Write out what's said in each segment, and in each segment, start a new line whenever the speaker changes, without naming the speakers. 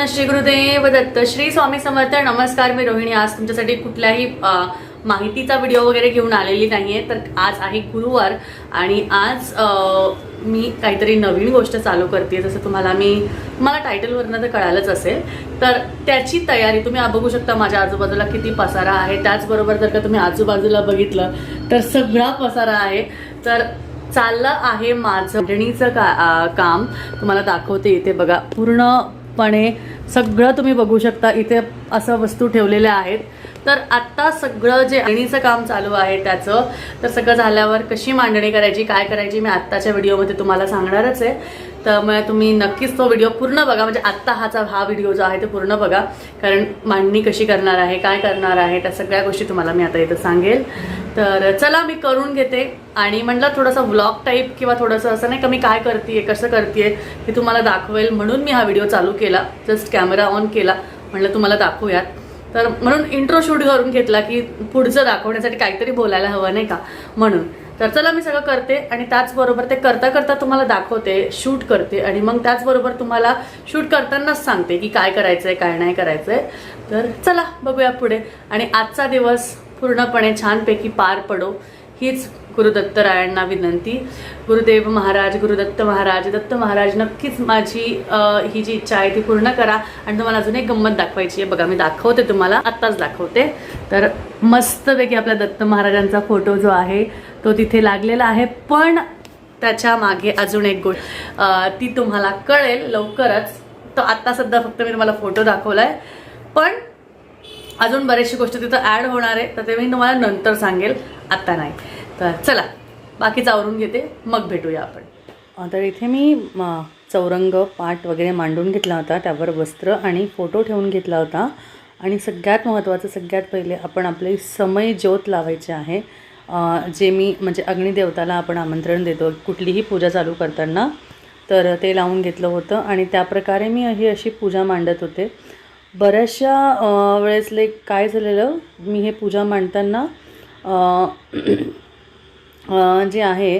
सर्वांना श्री गुरुदेव दत्त श्री स्वामी समर्थ नमस्कार मी रोहिणी. आज तुमच्यासाठी कुठल्याही माहितीचा व्हिडिओ वगैरे घेऊन आलेली नाहीये तर आज आहे गुरुवार आणि आज मी काहीतरी नवीन गोष्ट चालू करते जसं तुम्हाला मी मला टायटलवरनं तर कळालंच असेल. तर त्याची तयारी तुम्ही बघू शकता माझ्या आजूबाजूला किती पसारा आहे. त्याचबरोबर जर का तुम्ही आजूबाजूला बघितलं तर सगळा पसारा आहे. तर चाललं आहे माझं मंडणीचं का काम. तुम्हाला दाखवते इथे बघा पूर्ण पणे सगळं तुम्ही बघू शकता. इथे असं वस्तू ठेवलेल्या आहेत. तर आत्ता सगळं जे आणीचं काम चालू आहे त्याचं तर सगळं झाल्यावर कशी मांडणी करायची काय करायची मी आत्ताच्या व्हिडिओमध्ये तुम्हाला सांगणारच आहे. त्यामुळे तुम्ही नक्कीच तो व्हिडिओ पूर्ण बघा. म्हणजे आत्ता हाचा हा व्हिडिओ जो आहे तो पूर्ण बघा. कारण मांडणी कशी करणार आहे काय करणार आहे त्या सगळ्या गोष्टी तुम्हाला मी आता इथं सांगेल. तर चला मी करून घेते. आणि म्हटलं थोडंसं व्लॉग टाईप किंवा थोडंसं असं नाही का मी काय करते कसं करते हे तुम्हाला दाखवेल म्हणून मी हा व्हिडिओ चालू केला. जस्ट कॅमेरा ऑन केला. म्हटलं तुम्हाला दाखवूयात. तर म्हणून इंट्रो शूट करून घेतला की पुढचं दाखवण्यासाठी काहीतरी बोलायला हवं नाही का? म्हणून. तर चला मी सगळं करते आणि त्याचबरोबर ते करता करता तुम्हाला दाखवते शूट करते. आणि मग त्याचबरोबर तुम्हाला शूट करतानाच सांगते की काय करायचं आहे काय नाही करायचं आहे तर चला बघूया पुढे. आणि आजचा दिवस पूर्णपणे छानपैकी पार पडो हीच गुरुदत्तरायांना विनंती. गुरुदेव महाराज गुरुदत्त महाराज दत्त महाराज नक्कीच माझी ही जी इच्छा आहे ती पूर्ण करा. आणि तुम्हाला अजून एक गंमत दाखवायची आहे. बघा मी दाखवते तुम्हाला आत्ताच दाखवते. तर मस्तपैकी आपल्या दत्त महाराजांचा फोटो जो आहे तो तिथे लागलेला आहे. पण त्याच्यामागे अजून एक गोष्ट ती तुम्हाला कळेल लवकरच. तर आत्ता सध्या फक्त मी तुम्हाला फोटो दाखवला आहे पण अजून बरेचशी गोष्ट तिथं ॲड होणार आहे. तर ते मी तुम्हाला नंतर सांगेल. आत्ता नाही. तर चला बाकी आवरून घेते. मग भेटूया आपण. तर इथे मी चौरंग पाट वगैरे मांडून घेतला होता. त्यावर वस्त्र आणि फोटो ठेवून घेतला होता. आणि सगळ्यात महत्त्वाचं सगळ्यात पहिले आपण आपली समय ज्योत लावायची आहे. जे मी म्हणजे अग्निदेवताला आपण आमंत्रण देतो कुठलीही पूजा चालू करताना. तर ते लावून घेतलं होतं. आणि त्याप्रकारे मी ही अशी पूजा मांडत होते. बऱ्याचशा वेळेसले वेळेस लाईक काय झालेलं मी हे पूजा मांडताना जे आहे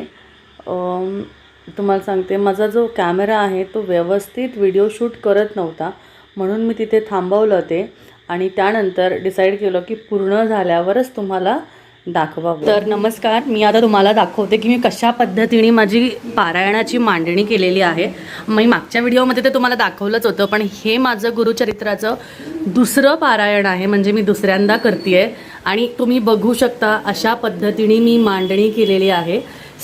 तुम्हाला सांगते माझा जो कॅमेरा आहे तो व्यवस्थित व्हिडिओ शूट करत नव्हता. म्हणून मी तिथे थांबवलं ते आणि त्यानंतर डिसाईड केलं की पूर्ण झाल्यावरच तुम्हाला दाखवावं तर नमस्कार मी आता तुम्हाला दाखवते की मी कशा पद्धतीने माझी पारायणाची मांडणी केलेली आहे. मी मागच्या व्हिडिओमध्ये ते तुम्हाला दाखवलंच होतं पण हे माझं गुरुचरित्राचं दुसरं पारायण आहे म्हणजे मी दुसऱ्यांदा करते आणि तुम्ही बघू शकता अशा पद्धतीने मी मांडणी केलेली आहे.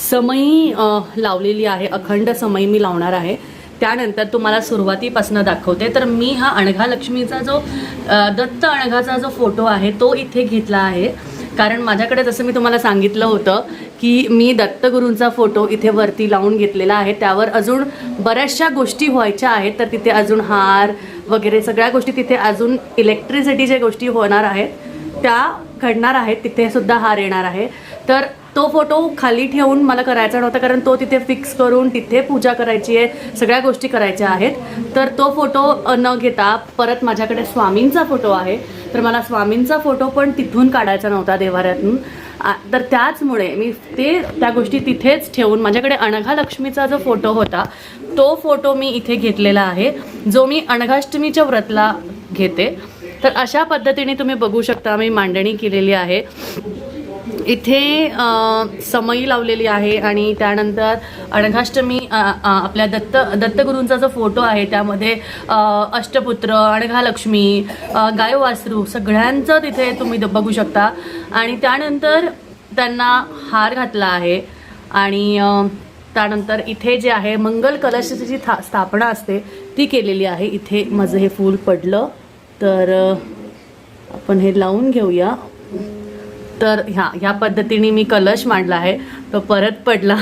समयी लावलेली आहे अखंड समयी मी लावणार आहे. त्यानंतर तुम्हाला सुरुवातीपासून दाखवते. तर मी हा अणघा लक्ष्मीचा जो दत्त अणघाचा जो फोटो आहे तो इथे घेतला आहे. कारण माझ्याकडे जसं मी तुम्हाला सांगितलं होतं की मी दत्तगुरूंचा फोटो इथे वरती लावून घेतलेला आहे. त्यावर अजून बऱ्याचशा गोष्टी व्हायच्या आहेत. तर तिथे अजून हार वगैरे सगळ्या गोष्टी तिथे अजून इलेक्ट्रिसिटी ज्या गोष्टी होणार आहेत. त्या घडणार आहेत. तिथे सुद्धा हार येणार आहे. तर तो फोटो खाली ठेवून मला करायचा नव्हता कारण तो तिथे फिक्स करून तिथे पूजा करायची आहे सगळ्या गोष्टी करायच्या आहेत. तर तो फोटो न घेता परत माझ्याकडे स्वामींचा फोटो आहे. तर मला स्वामींचा फोटो पण तिथून काढायचा नव्हता देवाऱ्यातून. तर त्याचमुळे मी ते त्या गोष्टी तिथेच ठेवून माझ्याकडे अनघा लक्ष्मीचा जो फोटो होता तो फोटो मी इथे घेतलेला आहे जो मी अनघाष्टमीच्या व्रतला घेते. तर अशा पद्धतीने तुम्ही बघू शकता मी मांडणी केलेली आहे. इथे समई लावलेली आहे आणि त्यानंतर अणघाष्टमी आपल्या दत्त दत्तगुरूंचा जो फोटो आहे त्यामध्ये अष्टपुत्र अणघालक्ष्मी गायवासरू सगळ्यांचं तिथे तुम्ही बघू शकता. आणि त्यानंतर त्यांना हार घातला आहे आणि त्यानंतर इथे जे आहे मंगल कलशाची जी था स्थापना असते ती केलेली आहे. इथे माझं हे फूल पडलं. तर आपण हे लावून घेऊया. तर ह्या ह्या पद्धतीने मी कलश मांडला आहे. तो परत पडला.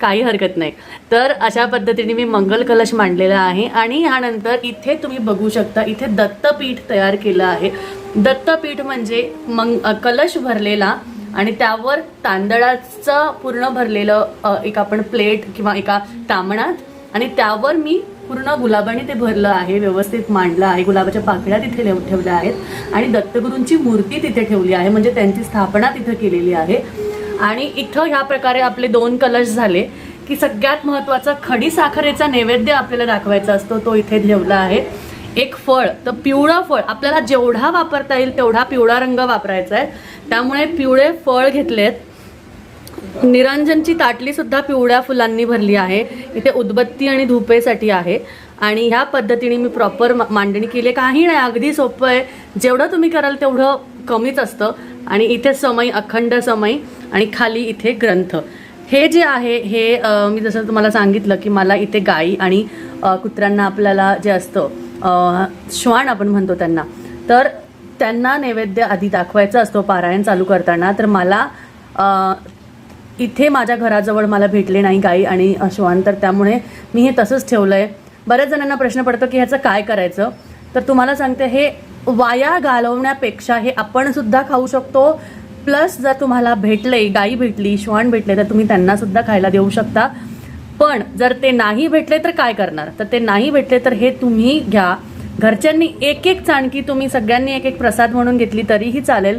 काही हरकत नाही. तर अशा पद्धतीने मी मंगल कलश मांडलेला आहे. आणि ह्यानंतर इथे तुम्ही बघू शकता इथे दत्तपीठ तयार केलं आहे. दत्तपीठ म्हणजे मंग कलश भरलेला आणि त्यावर तांदळाचं पूर्ण भरलेलं एक आपण प्लेट किंवा एका तामणात आणि त्यावर मी पूर्ण गुलाबाने ते भरलं आहे व्यवस्थित मांडलं आहे. गुलाबाच्या पाकळ्या तिथे ठेवल्या आहेत. आणि दत्तगुरूंची मूर्ती तिथे ठेवली आहे. म्हणजे त्यांची स्थापना तिथं केलेली आहे. आणि इथं ह्या प्रकारे आपले दोन कलश झाले की सगळ्यात महत्त्वाचा खडी साखरेचा नैवेद्य आपल्याला दाखवायचा असतो. तो इथे ठेवला आहे. एक फळ तर पिवळं फळ. आपल्याला जेवढा वापरता येईल तेवढा पिवळा रंग वापरायचा आहे. त्यामुळे पिवळे फळ घेतलेत. निरंजनची ताटली सुद्धा पिवळ्या फुलांनी भरली आहे. इथे उदबत्ती आणि धुपेसाठी आहे. आणि ह्या पद्धतीने मी प्रॉपर मांडणी केली आहे. काही नाही अगदी सोपं आहे. जेवढं तुम्ही कराल तेवढं कमीच असतं. आणि इथे समय अखंड समय आणि खाली इथे ग्रंथ. हे जे आहे हे मी जसं तुम्हाला सांगितलं की मला इथे गाई आणि कुत्र्यांना आपल्याला जे असतं श्वान आपण म्हणतो त्यांना. तर त्यांना नैवेद्य आधी दाखवायचा असतो पारायण चालू करताना. तर मला इथे माझ्या घराजवळ मला भेटले नाही गाई आणि श्वान तर त्यामुळे मी हे तसंच ठेवलं आहे बऱ्याच जणांना प्रश्न पडतो की ह्याचं काय करायचं? तर तुम्हाला सांगते हे वाया घालवण्यापेक्षा हे आपण सुद्धा खाऊ शकतो. प्लस जर तुम्हाला भेटले गाई भेटली श्वान भेटले तर तुम्ही त्यांना सुद्धा खायला देऊ शकता. पण जर ते नाही भेटले तर काय करणार? तर ते नाही भेटले तर हे तुम्ही घ्या. घरच्यांनी एक एक चाणकी तुम्ही सगळ्यांनी एक एक प्रसाद म्हणून घेतली तरीही चालेल.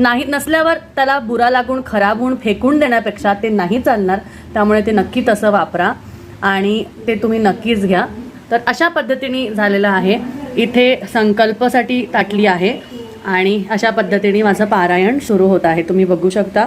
नाही नसल्यावर त्याला बुरा लागून खराब होऊन फेकून देण्यापेक्षा ते नाही चालणार. त्यामुळे ते नक्की तसं वापरा आणि ते तुम्ही नक्कीच घ्या. तर अशा पद्धतीने झालेलं आहे. इथे संकल्पसाठी ताटली आहे आणि अशा पद्धतीने माझं पारायण सुरू होत आहे. तुम्ही बघू शकता.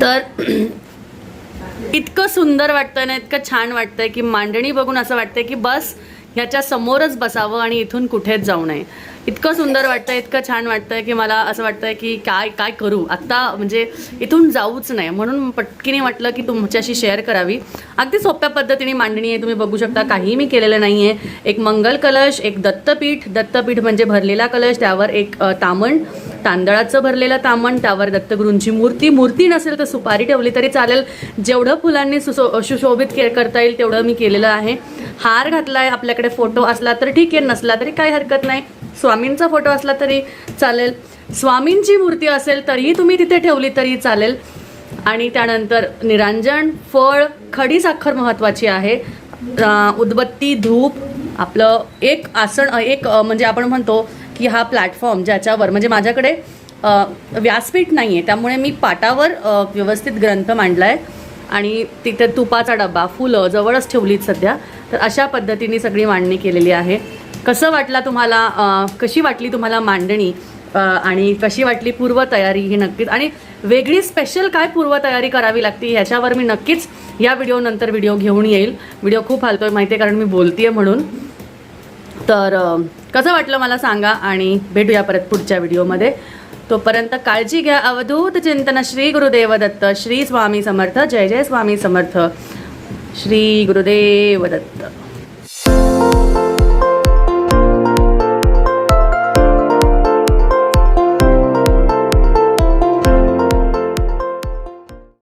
तर इतकं सुंदर वाटतंय ना इतकं छान वाटतंय की मांडणी बघून असं वाटतंय की बस ह्याच्या समोरच बसावं आणि इथून कुठेच जाऊ नये. इतकं सुंदर वाटतं इतकं छान वाटतंय की मला असं वाटतंय की काय काय करू? आत्ता म्हणजे इथून जाऊच नाही. म्हणून पटकीने वाटलं की तुमच्याशी शेअर करावी. अगदी सोप्या पद्धतीने मांडणी आहे तुम्ही बघू शकता. काहीही मी केलेलं नाही आहे एक मंगल कलश एक दत्तपीठ. दत्तपीठ म्हणजे भरलेला कलश त्यावर एक तामण. तांदळाचं भरलेलं तामण त्यावर दत्तगुरूंची मूर्ती. मूर्ती नसेल तर सुपारी ठेवली तरी चालेल. जेवढं फुलांनी सुशो सुशोभित के करता येईल तेवढं मी केलेलं आहे. हार घातला आहे आपल्याकडे फोटो असला तर ठीक आहे नसला तरी काही हरकत नाही. स्वामींचा फोटो असला तरी चालेल. स्वामींची मूर्ती असेल तरीही तुम्ही तिथे ठेवली तरी चालेल. आणि त्यानंतर निरांजन फळ खडी साखर महत्त्वाची आहे. उदबत्ती धूप आपलं एक आसन एक म्हणजे आपण म्हणतो की हा प्लॅटफॉर्म ज्याच्यावर म्हणजे माझ्याकडे व्यासपीठ नाही आहे त्यामुळे मी पाटावर व्यवस्थित ग्रंथ मांडला आहे आणि तिथे तुपाचा डबा फुलं जवळच ठेवलीत सध्या. तर अशा पद्धतीने सगळी मांडणी केलेली आहे. कसं वाटला तुम्हाला कशी वाटली तुम्हाला मांडणी आणि कशी वाटली पूर्वतयारी ही नक्कीच आणि वेगळी स्पेशल काय पूर्वतयारी करावी लागते ह्याच्यावर मी नक्कीच या व्हिडिओनंतर व्हिडिओ घेऊन येईल. व्हिडिओ खूप हालतोय माहिती आहे कारण मी बोलतीये म्हणून. तर कसं वाटलं मला सांगा आणि भेटूया परत पुढच्या व्हिडिओमध्ये तोपर्यंत काळजी घ्या अवधूत चिंतन श्री गुरुदेव दत्त श्री स्वामी समर्थ जय जय स्वामी समर्थ. श्री गुरुदेव दत्त.